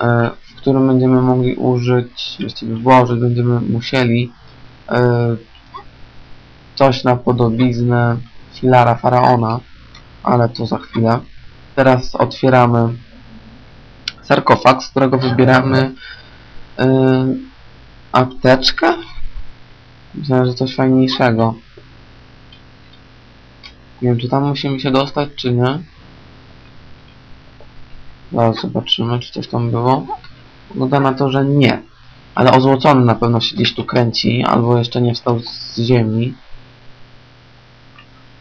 e, w którym będziemy mogli użyć, właściwie włożyć, będziemy musieli e, coś na podobiznę filara faraona, ale to za chwilę. Teraz otwieramy sarkofag, z którego wybieramy e, apteczkę. Myślałem, że coś fajniejszego. Nie wiem, czy tam musimy się dostać, czy nie. Zaraz zobaczymy, czy coś tam było. Wygląda na to, że nie. Ale ozłocony na pewno się gdzieś tu kręci, albo jeszcze nie wstał z ziemi.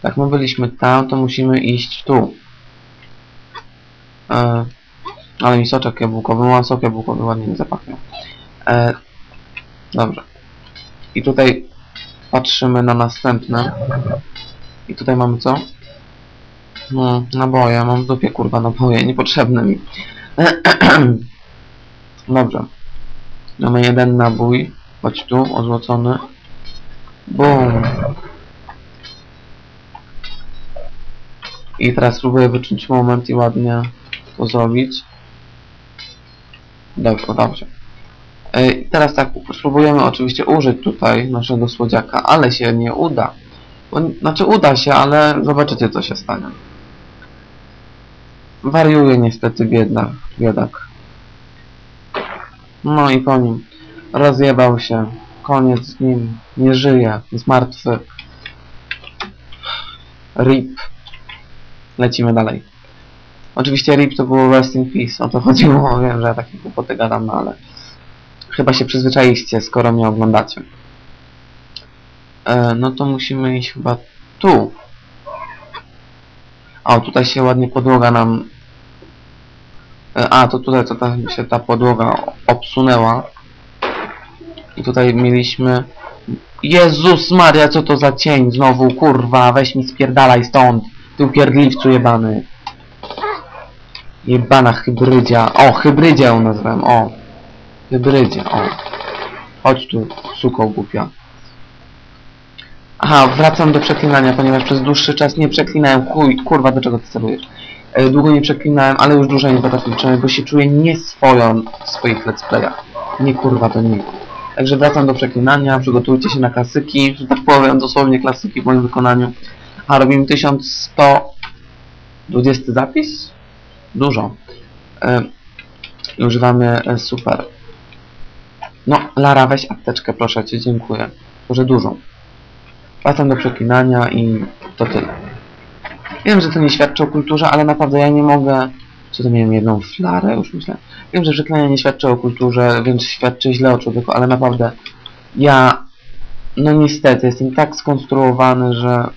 Jak my byliśmy tam, to musimy iść tu. E, ale mi soczek jabłkowy, mam sok jabłkowy, ładnie zapachnie. E, dobrze. I tutaj patrzymy na następne. I tutaj mamy co? No, naboje, mam w dupie kurwa naboje, niepotrzebne mi. Dobrze. Mamy jeden nabój. Chodź tu, ozłocony. Bum. I teraz spróbuję wyczuć moment i ładnie to zrobić. Dobrze, dobrze. E, teraz tak, spróbujemy oczywiście użyć tutaj naszego słodziaka, ale się nie uda. Znaczy uda się, ale zobaczycie co się stanie. Wariuje niestety biedna, biedak. No i po nim. Rozjebał się. Koniec z nim. Nie żyje. Jest martwy. RIP. Lecimy dalej. Oczywiście RIP to było Rest in Peace. O to chodziło. Wiem, że ja takie głupoty gadam, no ale... Chyba się przyzwyczailiście, skoro mnie oglądacie. E, no to musimy iść chyba tu. O, tutaj się ładnie podłoga nam... E, a, to tutaj to ta, się ta podłoga obsunęła. I tutaj mieliśmy... Jezus Maria, co to za cień znowu, kurwa, weź mi spierdalaj stąd. Ty upierdliwcu jebany. Jebana hybrydzia. O, hybrydzia ją nazwałem, o. Hybrydzia, o. Chodź tu, suko głupia. Aha, wracam do przeklinania, ponieważ przez dłuższy czas nie przeklinałem. Chuj, kurwa, do czego ty celujesz? E, długo nie przeklinałem, ale już dłużej nie potrafię bo się czuję nieswoją w swoich let's playach. Nie kurwa, to nie. Także wracam do przeklinania, przygotujcie się na klasyki, że tak powiem, dosłownie klasyki w moim wykonaniu. A robimy 1120 zapis? Dużo. E, I używamy e, super. No, Lara, weź apteczkę, proszę cię, dziękuję. Może dużą. Wracam do przeklinania i to tyle. Wiem, że to nie świadczy o kulturze, ale naprawdę ja nie mogę... Co to miałem jedną flarę? Już myślę. Wiem, że przeklinanie nie świadczy o kulturze, więc świadczy źle o człowieku, ale naprawdę ja... No niestety, jestem tak skonstruowany, że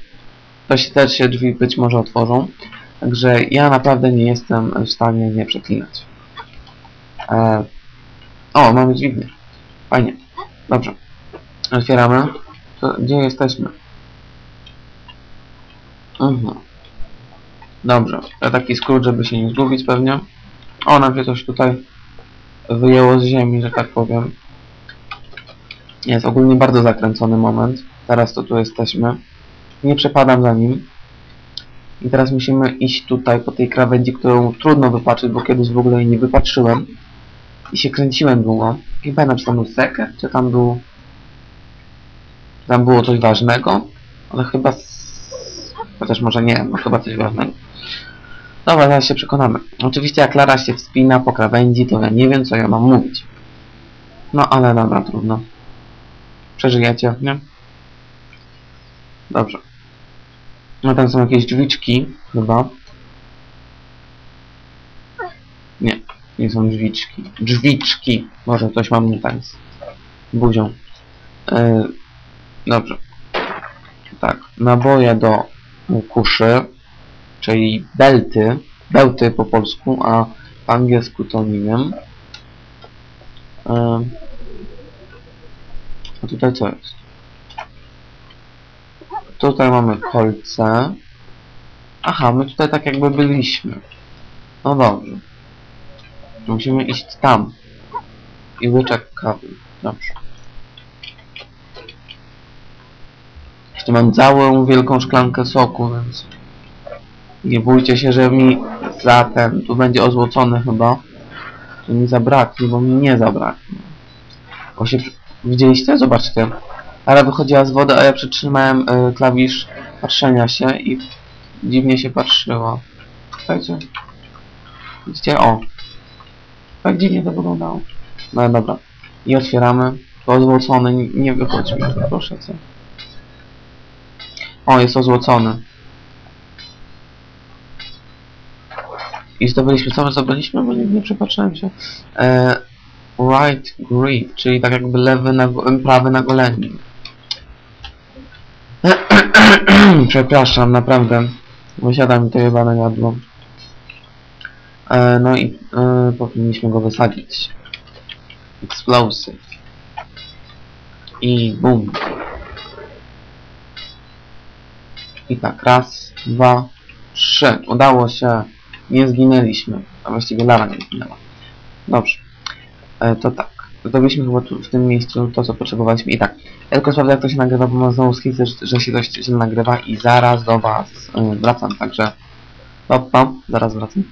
to się też się drzwi być może otworzą. Także ja naprawdę nie jestem w stanie nie przeklinać. E... O, mamy dźwignię. Fajnie. Dobrze. Otwieramy. Gdzie jesteśmy? Mhm. Dobrze. To taki skrót, żeby się nie zgubić pewnie. O, nam się coś tutaj wyjęło z ziemi, że tak powiem. Jest ogólnie bardzo zakręcony moment. Teraz to tu jesteśmy. Nie przepadam za nim. I teraz musimy iść tutaj po tej krawędzi, którą trudno wypatrzyć, bo kiedyś w ogóle jej nie wypatrzyłem. I się kręciłem długo. Nie pamiętam, czy tam był sekret, czy tam był... Tam było coś ważnego. Ale chyba... Chociaż może nie, no chyba coś ważnego. Dobra, zaraz się przekonamy. Oczywiście jak Lara się wspina po krawędzi, to ja nie wiem, co ja mam mówić. No ale dobra, trudno. Przeżyjecie, nie? Dobrze. No tam są jakieś drzwiczki, chyba. Nie, nie są drzwiczki. Drzwiczki. Może coś mam tak z buzią. Yy, dobrze. Tak, naboje do kuszy, czyli belty, bełty po polsku, a po angielsku to nie wiem. A tutaj co jest? Tutaj mamy kolce. Aha, my tutaj tak jakby byliśmy. No dobrze. Musimy iść tam. I łyczek kawy. Dobrze. Mam całą wielką szklankę soku, więc nie bójcie się, że mi Zatem tu będzie ozłocony chyba. Tu mi zabraknie, bo mi nie zabraknie. Bo się... Widzieliście? Zobaczcie. Ale wychodziła z wody, a ja przytrzymałem y, klawisz patrzenia się i dziwnie się patrzyło. Słuchajcie. Widzicie? O. Tak dziwnie to wyglądało. No dobra. I otwieramy. To ozłocony, nie- wychodzi mi. Proszę cię. O, jest ozłocony. I zdobyliśmy, co my zdobyliśmy? Bo nie, nie przypatrzyłem się. E, right grip, czyli tak jakby lewy na, prawy na goleni. Przepraszam, naprawdę. Wysiada mi to jebane jadło. E, no i e, powinniśmy go wysadzić. Explosive. I bum. I tak, raz, dwa, trzy. Udało się. Nie zginęliśmy. A właściwie Lara nie zginęła. Dobrze. E, to tak. Zdobyliśmy chyba tu w tym miejscu to, co potrzebowaliśmy. I tak. Ja tylko sprawdzę, jak to się nagrywa, bo mam znowu skizę, że, się dość źle nagrywa i zaraz do Was e, wracam. Także... Hop, zaraz wracam.